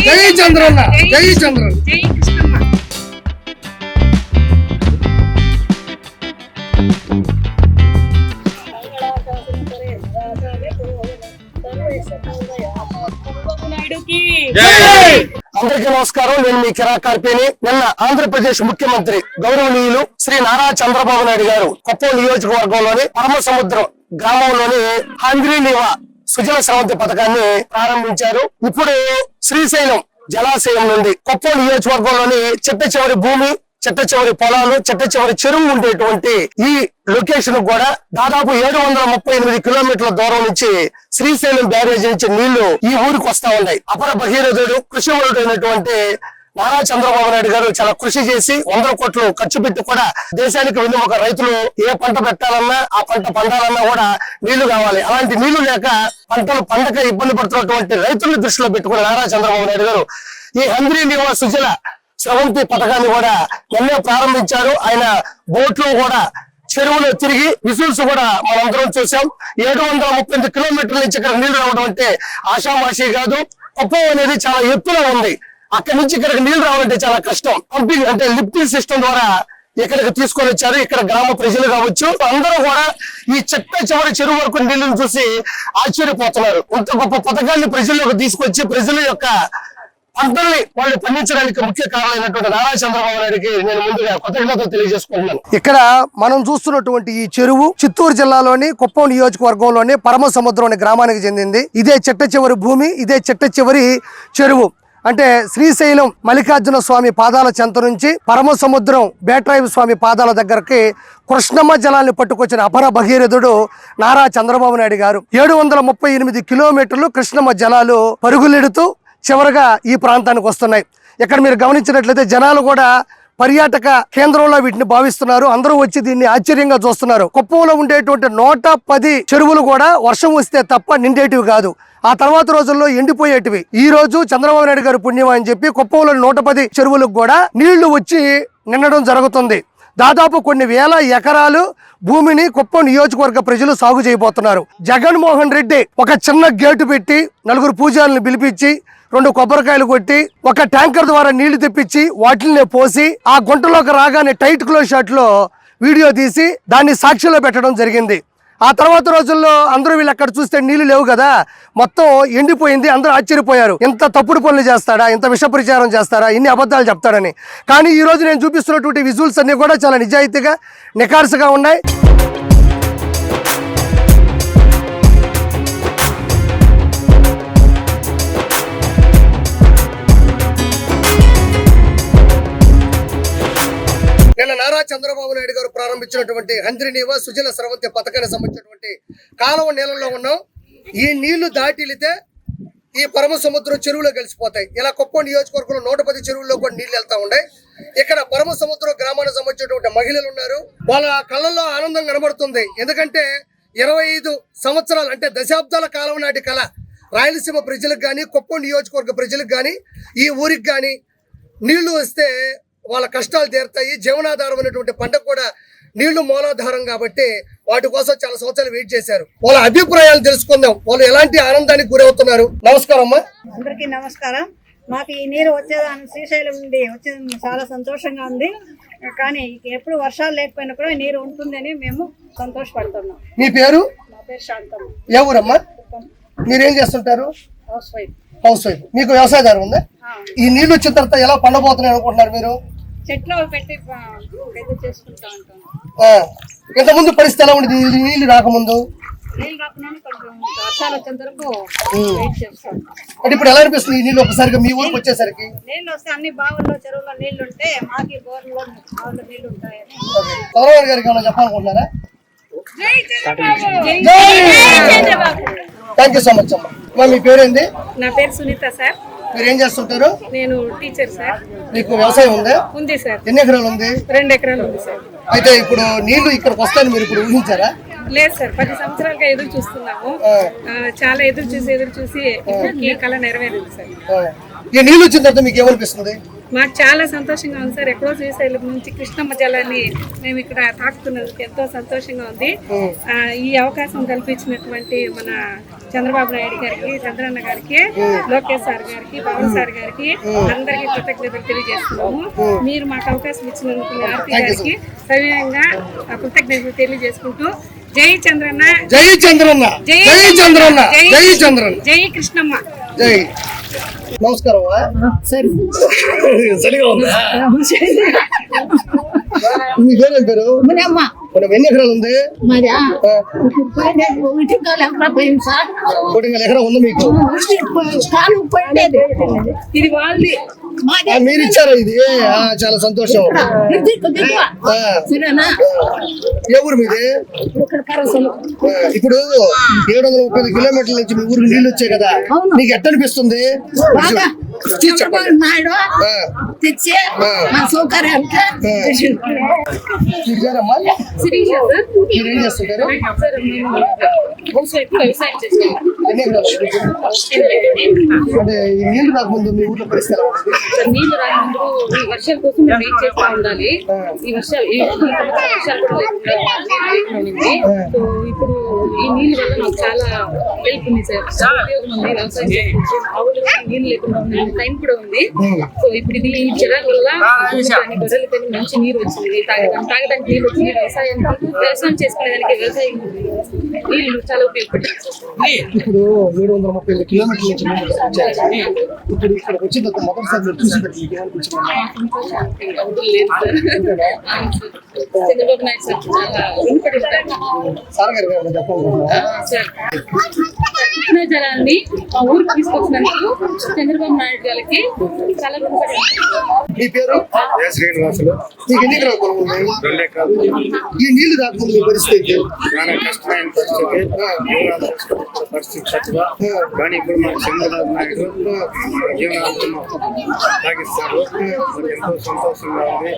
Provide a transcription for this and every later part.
జై చంద్రన్న జై చంద్రన్న. జై కృష్ణమ్మ. నాయుడుకి. అందరికీ నమస్కారం. నేను మీ కిరా కార్పేని నిన్న ఆంధ్రప్రదేశ్ ముఖ్యమంత్రి గౌరవనీయులు శ్రీ నారా చంద్రబాబు నాయుడు గారు కొప్పం నియోజకవర్గంలోని పరమ సముద్రం గ్రామంలోని హంగ్రీనివా సుజల శ్రవంతి పథకాన్ని ప్రారంభించారు. ఇప్పుడు శ్రీశైలం జలాశయం నుండి కొప్పం నియోజకవర్గంలోని చిట్ట చివరి భూమి చిట్ట చివరి పొలాలు చిట్ట చివరి చెరువు ఉండేటువంటి ఈ లొకేషన్ కూడా దాదాపు ఏడు వందల ముప్పై ఎనిమిది కిలోమీటర్ల దూరం నుంచి శ్రీశైలం బ్యారేజ్ నుంచి నీళ్ళు ఈ ఊరికి వస్తా ఉన్నాయి. అపర భగీరథుడు కృషి అయినటువంటి నారా చంద్రబాబు నాయుడు గారు చాలా కృషి చేసి వందల కోట్లు ఖర్చు పెట్టి కూడా దేశానికి వెళ్ళి ఒక రైతులు ఏ పంట పెట్టాలన్నా ఆ పంట పండాలన్నా కూడా నీళ్ళు కావాలి. అలాంటి నీళ్ళు లేక పంటలు పండక ఇబ్బంది పడుతున్నటువంటి రైతులను దృష్టిలో పెట్టుకుని నారా చంద్రబాబు నాయుడు గారు ఈ హంద్రీ నివా సుజల స్రవంతి పథకాన్ని కూడా నిన్నే ప్రారంభించారు. ఆయన బోట్లో కూడా చెరువులో తిరిగి విజువల్స్ కూడా మనందరం చూసాం. ఏడు వందల ముప్పై ఎనిమిది కిలోమీటర్ల నుంచి ఇక్కడ నీళ్ళు రావడం అంటే ఆషామాషి కాదు. కుప్పం అనేది చాలా ఎత్తులో ఉంది. అక్కడి నుంచి ఇక్కడికి నీళ్ళు రావాలంటే చాలా కష్టం. పంపింగ్ అంటే లిఫ్టింగ్ సిస్టమ్ ద్వారా ఇక్కడికి తీసుకొని వచ్చారు ఇక్కడ గ్రామ ప్రజలు కావచ్చు అందరూ కూడా ఈ చెట్ట చివరి చెరువు వరకు నీళ్ళను చూసి ఆశ్చర్యపోతున్నారు. ఇంత గొప్ప పథకాన్ని ప్రజల్లోకి తీసుకొచ్చి ప్రజల యొక్క పంటల్ని వాళ్ళు పండించడానికి ముఖ్య కారణమైనటువంటి నారా చంద్రబాబు నాయుడికి నేను ముందుగా కృతజ్ఞతలు తెలియజేసుకుంటున్నాను. ఇక్కడ మనం చూస్తున్నటువంటి ఈ చెరువు చిత్తూరు జిల్లాలోని కుప్పం నియోజకవర్గంలోని పరమ సముద్రం అనే గ్రామానికి చెందింది. ఇదే చెట్ట చివరి భూమి ఇదే చెట్ట చెరువు. అంటే శ్రీశైలం మల్లికార్జున స్వామి పాదాల చెంత నుంచి పరమ సముద్రం బేట్రాయి స్వామి పాదాల దగ్గరకి కృష్ణమ్మ జలాన్ని పట్టుకొచ్చిన అపర భగీరథుడు నారా చంద్రబాబు నాయుడు గారు. ఏడు వందల ముప్పై ఎనిమిది కిలోమీటర్లు కృష్ణమ్మ జలాలు పరుగులెడుతూ చివరగా ఈ ప్రాంతానికి వస్తున్నాయి. ఇక్కడ మీరు గమనించినట్లయితే జనాలు కూడా పర్యాటక కేంద్రంలో వీటిని భావిస్తున్నారు. అందరూ వచ్చి దీన్ని ఆశ్చర్యంగా చూస్తున్నారు. కుప్పంలో ఉండేటువంటి నూట పది చెరువులు కూడా వర్షం వస్తే తప్ప నిండేటివి కాదు. ఆ తర్వాత రోజుల్లో ఎండిపోయేటివి. ఈ రోజు చంద్రబాబు నాయుడు గారు పుణ్యం అని చెప్పి కుప్పంలో నూట పది చెరువులకు కూడా నీళ్ళు వచ్చి నిండడం జరుగుతుంది. దాదాపు కొన్ని వేల ఎకరాలు భూమిని కుప్పం నియోజకవర్గ ప్రజలు సాగు చేయబోతున్నారు. జగన్మోహన్ రెడ్డి ఒక చిన్న గేటు పెట్టి నలుగురు పూజారులను పిలిపించి రెండు కొబ్బరికాయలు కొట్టి ఒక ట్యాంకర్ ద్వారా నీళ్ళు తెప్పించి వాటిని పోసి ఆ గుంటలోకి రాగానే టైట్ క్లోజ్ షాట్లో వీడియో తీసి దాన్ని సాక్షిలో పెట్టడం జరిగింది. ఆ తర్వాత రోజుల్లో అందరూ వీళ్ళు అక్కడ చూస్తే నీళ్ళు లేవు కదా. మొత్తం ఎండిపోయింది అందరూ ఆశ్చర్యపోయారు. ఇంత తప్పుడు పనులు చేస్తాడా ఇంత విష ప్రచారం చేస్తారా ఇన్ని అబద్ధాలు చెప్తాడని. కానీ ఈరోజు నేను చూపిస్తున్నటువంటి విజువల్స్ అన్నీ కూడా చాలా నిజాయితీగా నికార్సుగా ఉన్నాయి. ఆయన నారా చంద్రబాబు నాయుడు గారు ప్రారంభించినటువంటి హంద్రినీవ సుజల స్రవంతి పథకానికి సంబంధించినటువంటి కాలువ నీళ్ళలో ఉన్నాం. ఈ నీళ్ళు దాటిలితే ఈ పరమ సముద్రం చెరువులో కలిసిపోతాయి. ఇలా కుప్పం నియోజకవర్గంలో నూట పది చెరువుల్లో కూడా నీళ్ళు వెళ్తా ఉన్నాయి. ఇక్కడ పరమ సముద్రం గ్రామానికి సంబంధించినటువంటి మహిళలు ఉన్నారు. వాళ్ళ కళ్ళల్లో ఆనందం కనబడుతుంది. ఎందుకంటే ఇరవై ఐదు సంవత్సరాలు అంటే దశాబ్దాల కాలం నాటి కళ. రాయలసీమ ప్రజలకు కానీ కుప్పం నియోజకవర్గ ప్రజలకు కానీ ఈ ఊరికి కానీ నీళ్ళు వస్తే వాళ్ళ కష్టాలు తీరుతాయి జీవనాధారం అనేటువంటి పంట కూడా నీళ్ళు మూలాధారం కాబట్టి వాటి కోసం చాలా సంవత్సరాలు వెయిట్ చేశారు. వాళ్ళ అభిప్రాయాలు తెలుసుకుందాం. వాళ్ళు ఎలాంటి ఆనందానికి గురవుతున్నారు? నమస్కారం అమ్మా. అందరికీ నమస్కారం. మాకు ఈ నీరు వచ్చేదాని శ్రీశైలం నుండి వచ్చేది చాలా సంతోషంగా ఉంది. కానీ ఎప్పుడు వర్షాలు లేకపోయినా కూడా నీరు ఉంటుందని మేము సంతోషపడుతున్నాం. మీ పేరు? నా పేరు శాంతమ్మ. ఏ ఊరమ్మా? మీరేం చేస్తుంటారు? హౌస్ వైఫ్ హౌస్ వైఫ్ మీకు వ్యవసాయదారు ఉందా? ఈ నీళ్ళు వచ్చిన తర్వాత ఎలా పండబోతున్నాయి అనుకుంటున్నారు మీరు? చెట్లు పెట్టి ఆ, పెద్ద చేసుకుంటా ఉంటాం ఆ, ఇంతకుముందు పరిస్థితి ఎలా ఉండేది నీళ్ళు రాకముందు? నీళ్ళు రాకుండా కొంచెం వర్షాలు వచ్చేంత వరకు వెయిట్ చేస్తాం అంటే ఇప్పుడు ఎలా అనిపిస్తుంది ఈ నీళ్ళు ఒకసారిగా మీ ఊరికి వచ్చేసరికి? నీళ్ళు వస్తే అన్ని బావుల్లో చెరువుల్లో నీళ్ళు ఉంటే మాకి బోర్లో బావుల్లో నీళ్ళు ఉంటాయని చంద్రబాబు గారికి ఏమైనా చెప్పాలనుకుంటున్నారా? థ్యాంక్ యూ సో మచ్ అమ్మా మీ పేరేంది? నా పేరు సునీత సార్. మీరు ఏం చేస్తుంటారు? నేను టీచర్ సార్ మీకు వ్యవసాయం ఉందా? ఉంది సార్ ఎన్ని ఎకరాలు ఉంది? రెండు ఎకరాలు ఉంది సార్ అయితే ఇప్పుడు నీళ్ళు ఇక్కడికి వస్తాయని మీరు ఇప్పుడు ఊహించారా? లేదు సార్ పది సంవత్సరాలుగా ఎదురు చూస్తున్నాము. చాలా ఎదురు చూసి ఎదురు చూసి ఈ కళ నెరవేరింది సార్. ఈ నీళ్ళు వచ్చిన తర్వాత మీకు ఏమనిపిస్తుంది? మాకు చాలా సంతోషంగా ఉంది సార్. ఎక్కడో శ్రీశైలం నుంచి కృష్ణమ్మ జలాన్ని మేము ఇక్కడ తాకుతున్నందుకు ఎంతో సంతోషంగా ఉంది. ఈ అవకాశం కల్పించినటువంటి మన చంద్రబాబు నాయుడు గారికి చంద్రన్న గారికి లోకేష్ సార్ గారికి పవన్ సార్ గారికి అందరికీ కృతజ్ఞతలు తెలియజేస్తున్నాము. మీరు మాకు అవకాశం ఇచ్చినందుకు ఆర్తి గారికి సవినయంగా ఆ కృతజ్ఞతలు తెలియజేసుకుంటూ జై చంద్రన్న. జై చంద్రన్న. జై జై చంద్రన్న. జై చంద్రన్న. జై కృష్ణమ్మ. జై. నమస్కారం చలిగా ఉందా మీ పేరేం పేరు మునమ్మ మనం ఎన్ని ఎకరాలు ఉంది వందల ఎకరం ఉంది మీకు? ఇది వాళ్ళది. మీరు ఇచ్చారా ఇది? చాలా సంతోషం. ఏ ఊరు మీది? ఇప్పుడు ఏడు వందల ముప్పై కిలోమీటర్ల నుంచి మీ ఊరికి నీళ్ళు వచ్చాయి కదా. నీకు ఎట్ట అనిపిస్తుంది? చంద్రబాబు నాయుడు. తెచ్చి. మా సౌకర్యానికి మీరు చేస్తుంటారు వ్యవసాయం అంటే నీళ్ళు రాకముందు మీ ఊర్లో పరిస్థితి ఎలా నీళ్ళు రాకముందు ఈ వర్షాల కోసం మేము వెయిట్ చేస్తూ ఉండాలి ఈ వర్షాలు ఈ వర్షాలు కూడా లేకుండా సో ఇప్పుడు ఈ నీళ్ళ వల్ల మాకు చాలా హెల్ప్ ఉంది సార్ ఉపయోగం ఉంది వ్యవసాయం. ఆవులు నీళ్ళు లేకుండా ఉంది టైం కూడా ఉంది సో ఇప్పుడు ఇది ఈ జలాల వల్ల కానీ గొర్రెలు కానీ మంచి నీరు వచ్చింది తాగడానికి తాగడానికి నీళ్ళు వచ్చింది వ్యవసాయానికి వ్యవసాయం చేసుకునేదానికి వ్యవసాయం నీళ్ళు చాలా ఉపయోగపడుతుంది సార్ ఇప్పుడు ఏడు వందల ముప్పై ఐదు కిలోమీటర్ల నుంచి నీళ్ళు వచ్చాయి ఇప్పుడు వచ్చిన మొదటిసారి మీరు చంద్రబాబు నాయుడు సార్ చాలా సార్ గారు జలాన్ని మా ఊరికి తీసుకొచ్చినందుకు చంద్రబాబు నాయుడు గారికి చాలా. మీ పేరు? శ్రీనివాసులు. మీకు ఎన్ని ఎకరాలు పొలం ఉంది? రెండు ఎకరాలు. ఈ నీళ్ళు మీ పరిస్థితి? ఏంటి? చాలా కష్టమైన పరిస్థితి. పరిస్థితి చక్కగా కానీ ఇప్పుడు మాకు చంద్రబాబు నాయుడు జీవనాలు సాగిస్తారు. మాకు ఎంతో సంతోషంగా ఉంది.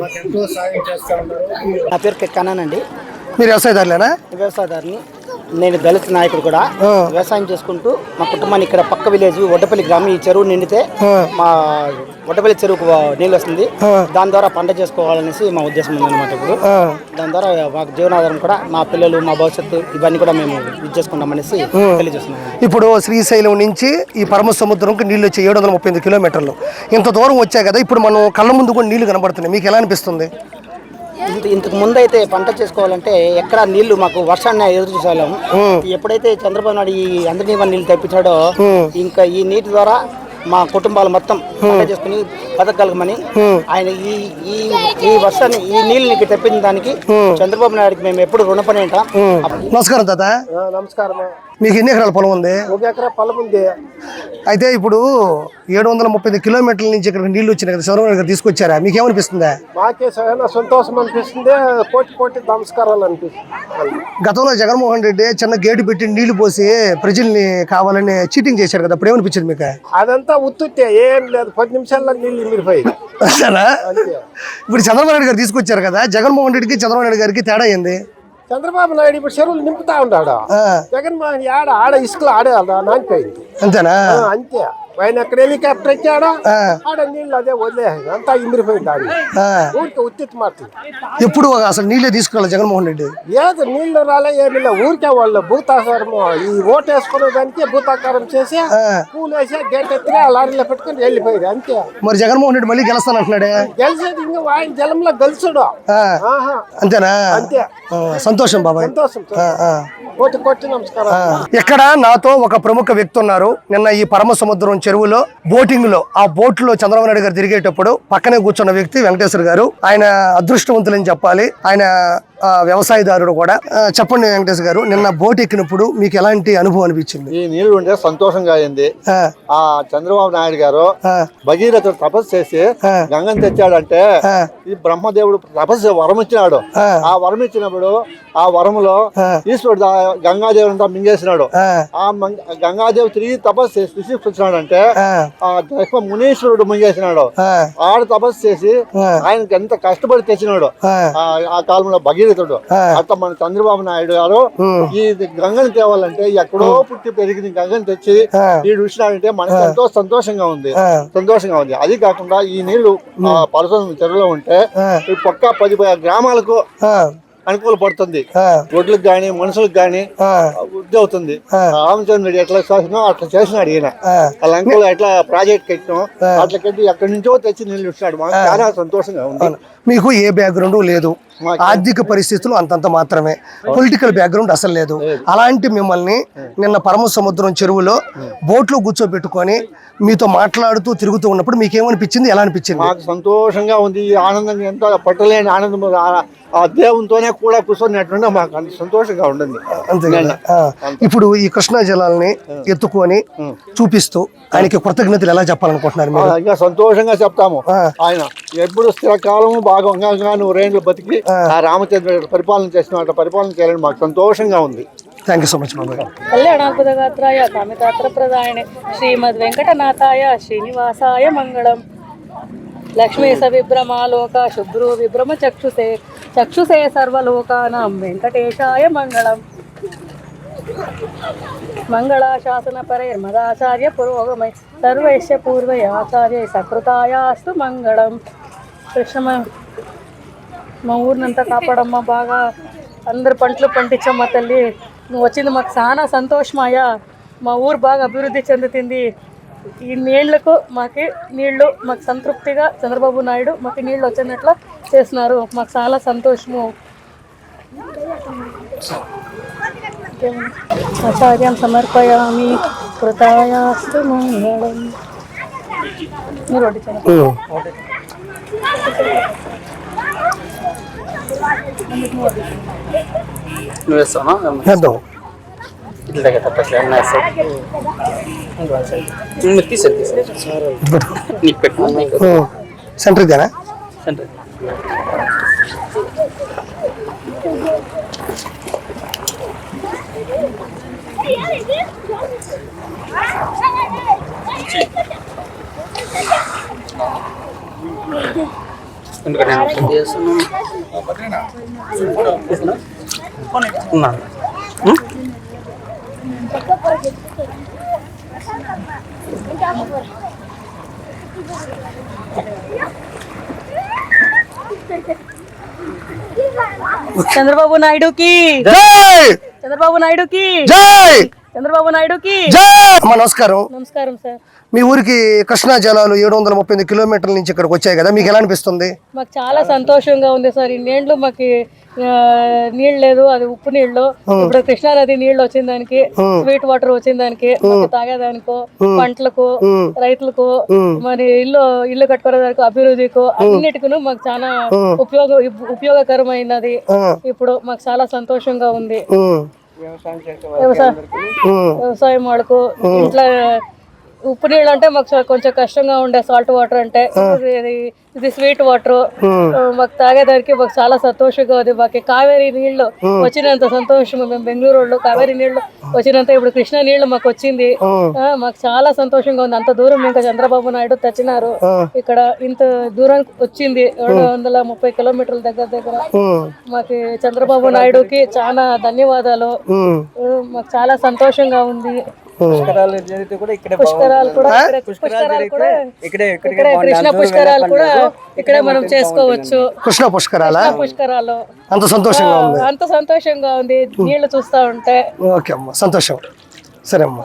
మాకు ఎంతో సాయం చేస్తా ఉన్నారు. నా పేరు కన్నానండి మీరు వ్యవసాయదారులేనా? వ్యవసాయదారుని. నేను దళిత నాయకుడు కూడా. వ్యవసాయం చేసుకుంటూ మా కుటుంబాన్ని ఇక్కడ పక్క విలేజ్ వడ్డపల్లి గ్రామం ఈ చెరువు నిండితే. మా వడ్డపల్లి చెరువుకు నీళ్ళు వస్తుంది. దాని ద్వారా పంట చేసుకోవాలనేసి మా ఉద్దేశం ఉందన్నమాట ఇప్పుడు. దాని ద్వారా మాకు జీవనాధారం కూడా మా పిల్లలు మా భవిష్యత్తు ఇవన్నీ కూడా మేము ఇది చేసుకుంటామనేసి తెలియజేస్తున్నాం ఇప్పుడు శ్రీశైలం నుంచి ఈ పరమ సముద్రంకి నీళ్ళు వచ్చి ఏడు వందల ముప్పై కిలోమీటర్లు ఇంత దూరం వచ్చాయి కదా ఇప్పుడు మనం కళ్ళ ముందు కూడా నీళ్ళు కనబడుతున్నాయి మీకు ఎలా అనిపిస్తుంది ఇంత ఇంతకు ముందు అయితే పంట చేసుకోవాలంటే ఎక్కడ నీళ్ళు మాకు వర్షాన్ని ఎదురు చూసేవాళ్ళం. ఎప్పుడైతే చంద్రబాబు నాయుడు ఈ అందరినీ నీళ్ళు తెప్పించాడో ఇంకా ఈ నీటి ద్వారా మా కుటుంబాలు మొత్తం పంట చేసుకుని బతకగలగమని ఆయన ఈ ఈ ఈ వర్షాన్ని ఈ నీళ్ళని తెప్పించిన దానికి చంద్రబాబు నాయుడుకి మేము ఎప్పుడు రుణపడి ఉంటాం. నమస్కారం తాత. నమస్కారం. మీకు ఎన్ని ఎకరాల పొలం ఉంది? ఒక ఎకరా పొలం ఉంది. అయితే ఇప్పుడు ఏడు వందల ముప్పై ఐదు కిలోమీటర్ల నుంచి ఇక్కడ నీళ్ళు వచ్చినాయి కదా చంద్రబాబు గారు తీసుకొచ్చారా? మీకు ఏమనిపిస్తుందా మాకే సంతోషం అనిపిస్తుంది కోటి కోటి నమస్కారాలు అనిపిస్తుంది. గతంలో జగన్మోహన్ రెడ్డి చిన్న గేటు పెట్టి నీళ్ళు పోసి ప్రజల్ని కావాలని చీటింగ్ చేశారు కదా అప్పుడు ఏమనిపించింది మీకు? అదంతా ఉత్తుతే ఏం లేదు పది నిమిషాల్లో నీళ్ళు మిరిపోయింది అంతేనా? ఇప్పుడు చంద్రబాబు నాయుడు గారు తీసుకొచ్చారు కదా జగన్మోహన్ రెడ్డికి చంద్రబాబు నాయుడు గారికి తేడా ఏంది? చంద్రబాబు నాయుడు ఇప్పుడు చెరువులు నింపుతా ఉన్నాడు? జగన్మోహన్ ఆడ ఆడ ఇసుకలు ఆడే నానిపోయింది. అంతేనా? అంతే. ఆయన అక్కడ హెలికాప్టర్ ఎక్కాడు. ఆడ నీళ్ళు అదే వదిలేసాడు అంతా ఇమిరిపోయింది ఆడ. ఊరికి ఉత్తిత్ మాటలు ఎప్పుడు అసలు నీళ్ళే తీసుకురాలి జగన్మోహన్ రెడ్డి? ఏదో నీళ్ళు రాలే ఏమి ఊరికే వాళ్ళు భూతాకారం ఈ ఓటు వేసుకునే దానికి భూతాకారం చేసి. పూలు వేసి గేట్ ఎత్తి ఆ లారీలో పెట్టుకుని వెళ్ళిపోయింది అంతే. మరి జగన్మోహన్ రెడ్డి మళ్ళీ గెలుస్తానంటున్నాడే? గెలిచేది ఇంకా ఆయన జలంలో గెలుచుడు. అంతేనా? అంతే. సంతోషం బాబాయ్. సంతోషం కోటి నమస్కారం ఇక్కడ నాతో ఒక ప్రముఖ వ్యక్తి ఉన్నారు. నిన్న ఈ పరమ సముద్రం చెరువులో బోటింగ్లో ఆ బోట్లో చంద్రబాబు నాయుడు గారు తిరిగేటప్పుడు పక్కనే కూర్చున్న వ్యక్తి వెంకటేశ్వర గారు. ఆయన అదృష్టవంతులని చెప్పాలి. ఆయన వ్యవసాయదారుడు కూడా. చెప్పండి వెంకటేశ్వర గారు నిన్న బోట్ ఎక్కినప్పుడు మీకు ఎలాంటి అనుభవం అనిపించింది? ఈ నీళ్ళు ఉంటే సంతోషంగా అయింది. ఆ, చంద్రబాబు నాయుడు గారు ఆ, భగీరథుడు తపస్సు చేసి. గంగను తెచ్చాడంటే. ఈ బ్రహ్మదేవుడు తపస్సు వరం ఇచ్చినాడు ఆ. వరం ఇచ్చినప్పుడు ఆ వరములో ఆ. ఈశ్వరుడు గంగాదేవుడు అంతా మింగేసినాడు. ఆ, గంగాదేవి తిరిగి తపస్సు చేసి తీసుకొచ్చినాడంటే ఆ, మునీశ్వరుడు మింగేసినాడు. ఆడ తపస్సు చేసి. ఆయనకి ఎంత కష్టపడి తెచ్చినాడు. ఆ. కాలంలో భగీరథ భగీరథుడు అట్లా మన చంద్రబాబు నాయుడు గారు ఈ గంగని తేవాలంటే ఎక్కడో పుట్టి పెరిగిన గంగని తెచ్చి ఈ చూసినాడంటే మనకి ఎంతో సంతోషంగా ఉంది. సంతోషంగా ఉంది. అది కాకుండా ఈ నీళ్ళు పరసం చెరువులో ఉంటే ఈ పక్క పది గ్రామాలకు అనుకూల పడుతుంది. రోడ్లకు గాని మనుషులకు గాని వృద్ధి అవుతుంది. రామచంద్రుడు ఎట్లా చేసినా అట్లా చేసినాడు ఈయన. అంకుల్ ఎట్లా ప్రాజెక్ట్ కట్టినాం అట్లా కట్టి ఎక్కడి నుంచో తెచ్చి ఇచ్చినాడు మాకు చాలా సంతోషంగా ఉంది. మీకు ఏ బ్యాక్గ్రౌండ్ లేదు. ఆర్థిక పరిస్థితులు అంతంత మాత్రమే. పొలిటికల్ బ్యాక్గ్రౌండ్ అసలు లేదు. అలాంటి మిమ్మల్ని నిన్న పరమ సముద్రం చెరువులో బోట్లో కూర్చోబెట్టుకొని మీతో మాట్లాడుతూ తిరుగుతూ ఉన్నప్పుడు మీకు ఏమనిపించింది ఎలా అనిపించింది? మాకు సంతోషంగా ఉంది. ఈ ఆనందంగా ఎంతో పట్టలేని ఆనందం. ఆ- దేవునితోనే కూడా కూర్చొని మాకు అంత సంతోషంగా ఉండింది అంతే కదా? ఆ. ఇప్పుడు ఈ కృష్ణా జలాల్ని ఎత్తుకొని చూపిస్తూ ఆయనకి కృతజ్ఞతలు ఎలా చెప్పాలనుకుంటున్నారు మీరు? ఇంకా సంతోషంగా చెప్తాము. ఆయన ఎప్పుడు స్థిరకాలము బాగా నూరేండ్లు బతికి ఆ. రామచంద్రుడు పరిపాలన చేసిన అట్లా పరిపాలన చేయాలని మాకు సంతోషంగా ఉంది. థ్యాంక్ యూ సో మచ్ బాబాయ్. కళ్యాణాద్భుతగాత్రాయ కామితాత్రప్రదాయనే శ్రీమద్ వెంకటనాథాయ శ్రీనివాసాయ మంగళం. లక్ష్మీ సవిభ్రమాలోక శుభ్రు విభ్రమ చక్షుసే. చక్షుసే సర్వలోకానాం వెంకటేశాయ మంగళం. మంగళాశాసన మదాచార్య పురోగమై సర్వైశ్య పూర్వై ఆచార్య సకృతాయాస్తు మంగళం. కృష్ణమ్మ మా ఊరినంతా కాపాడమ్మా బాగా. అందరు పంటలు పండించమ్మా తల్లి. నువ్వు వచ్చింది మాకు చాలా సంతోషమాయా మా ఊరు బాగా అభివృద్ధి చెందుతుంది. ఈ నీళ్ళకు మాకు నీళ్ళు మాకు సంతృప్తిగా చంద్రబాబు నాయుడు మాకు నీళ్ళు వచ్చినట్లు చేస్తున్నారు. మాకు చాలా సంతోషము. ఆచార్యం సమర్పయామి కృతాయాస్తు మంగళం. మీరు చేద్దాం సెంటర్. ఇదేనా చంద్రబాబు నాయుడుకి. జై! చంద్రబాబు నాయుడుకి. జై! చంద్రబాబు నాయుడుకి. అమ్మా నమస్కారం. నమస్కారం సార్. మీ ఊరికి కృష్ణా జలాలు ఏడు వందల ముప్పై ఎనిమిది కిలోమీటర్ల నుంచి ఇక్కడికి వచ్చాయి కదా మీకు ఎలా అనిపిస్తుంది? మాకు చాలా సంతోషంగా ఉంది సార్. నీళ్ళు మాకు నీళ్ళు లేదు అది ఉప్పు నీళ్ళు ఇప్పుడు కృష్ణానది నీళ్ళు వచ్చిన దానికి స్వీట్ వాటర్ వచ్చిన దానికి తాగేదానికో పంటలకు రైతులకు మరి ఇల్లు ఇల్లు కట్టుకోవడానికి అభివృద్ధికు అన్నిటికీ మాకు చాలా ఉపయోగ ఉపయోగకరమైనది. ఇప్పుడు మాకు చాలా సంతోషంగా ఉంది. వ్యవసాయం వాళ్ళకు ఇంట్లో ఉప్పు నీళ్ళు అంటే మాకు కొంచెం కష్టంగా ఉండే సాల్ట్ వాటర్ అంటే ఇది స్వీట్ వాటర్ మాకు తాగేదానికి మాకు చాలా సంతోషంగా ఉంది. మాకు కావేరీ నీళ్ళు వచ్చినంత సంతోషం. మేము బెంగళూరు వాళ్ళు కావేరీ నీళ్ళు వచ్చినంత ఇప్పుడు కృష్ణా నీళ్ళు మాకు వచ్చింది. ఆ, మాకు చాలా సంతోషంగా ఉంది. అంత దూరం ఇంకా చంద్రబాబు నాయుడు తెచ్చినారు ఇక్కడ ఇంత దూరం వచ్చింది. రెండు వందల ముప్పై కిలోమీటర్ల దగ్గర దగ్గర. మాకు చంద్రబాబు నాయుడుకి చాలా ధన్యవాదాలు. మాకు చాలా సంతోషంగా ఉంది. పుష్కరాలు కూడా ఇక్కడే పుష్కరాలు కూడా ఇక్కడే కృష్ణ పుష్కరాలు కూడా ఇక్కడే మనం చేసుకోవచ్చు. కృష్ణ పుష్కరాల? పుష్కరాలు. అంత సంతోషంగా ఉంది. అంత సంతోషంగా ఉంది. నీళ్ళు చూస్తా ఉంటే. ఓకే అమ్మా సంతోషం. సరే అమ్మా.